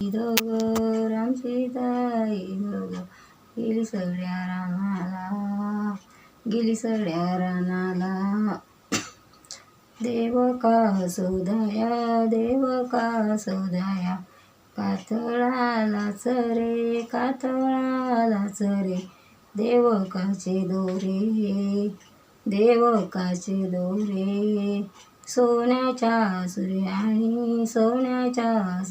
दोघं राम सीता ही गेली सगळ्या रानाला गेली सगळ्या रानाला देव का सौदया देव का सौदया कातळालाच रे कातळालाच रे देवकाचे दोरे देवकाचे दोरे सोन्याच्या सूर्याणी सोन्याच्या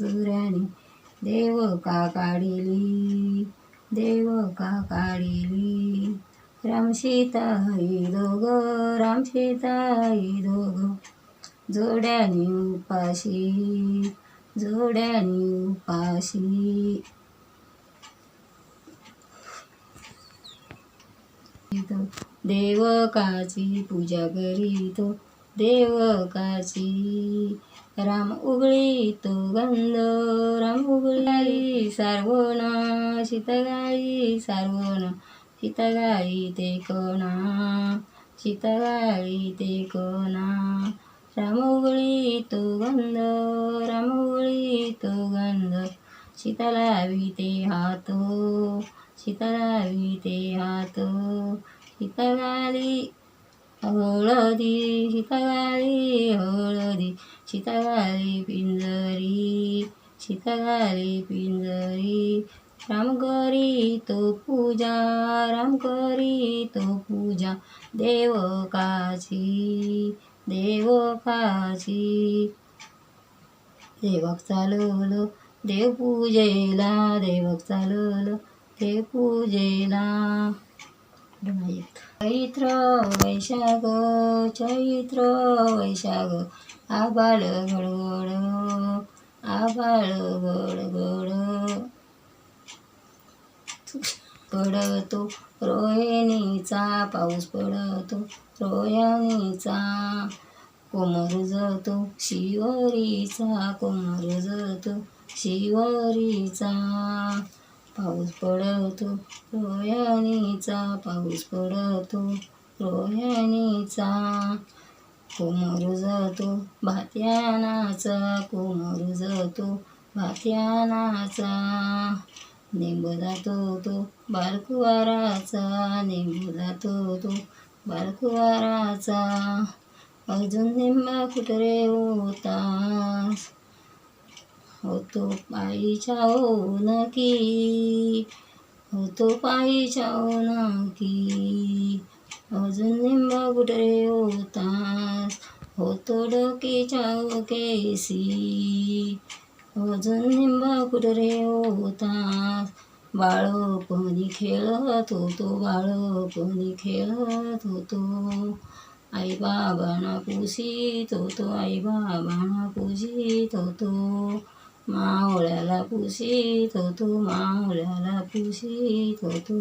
देव का काढिली? देवका काढिली? रामसीता ही दोघं रामसीता जोड्यानी उपाशी जोड्यानी उपाशी. देवकाची पूजा करीतो देवकाची राम उगळी तो गंध राम उगळी सारवण शीतगाळी सारवण शीतगाळी ते कोणा शीतगाळी ते कोणा राम उगळी तो गंध राम उगळी तो गंध शीतलावी ते हातो शीतलावी ते हातो शीतगाळी हळदी शीतगाळी हळदी शीतगाळी पिंजरी शीतगाळी पिंजरी राम करी तो पूजा राम करी तो पूजा देवकाची देवकाची देवक चालवलं देवपूजेला देवक चालवलं देवपूजेला चैत्र वैशाख चैत्र वैशाख आबाळ गडगड आबाळ गडगड. पडतो रोहिणीचा पाऊस पडतो रोहिणीचा कोमर जातो शिवरीचा कोमर जातो शिवरीचा. पाऊस पडतो रोयानीचा पाऊस पडतो रोयानीचा कोमरू जातो भात्यानाचा कोमरू जातो भात्यानाचा निंब जातो तो बालकुवाराचा निंब जातो तो बालकुवाराचा अजून निंबा कुठरे होतास? होतो पायीच्या की होतो न की. अजून निंबा कुठरे होतास होतो डोकीच्या केसी अजून निंबा कुठरे होतास बाळपणी खेळत होतो बाळपणी खेळत होतो. आई बाबांना पुसीत होतो आई बाबांना पुसीत होतो. मावळ्याला पुसीत होतो मावळ्याला पुसीत होतो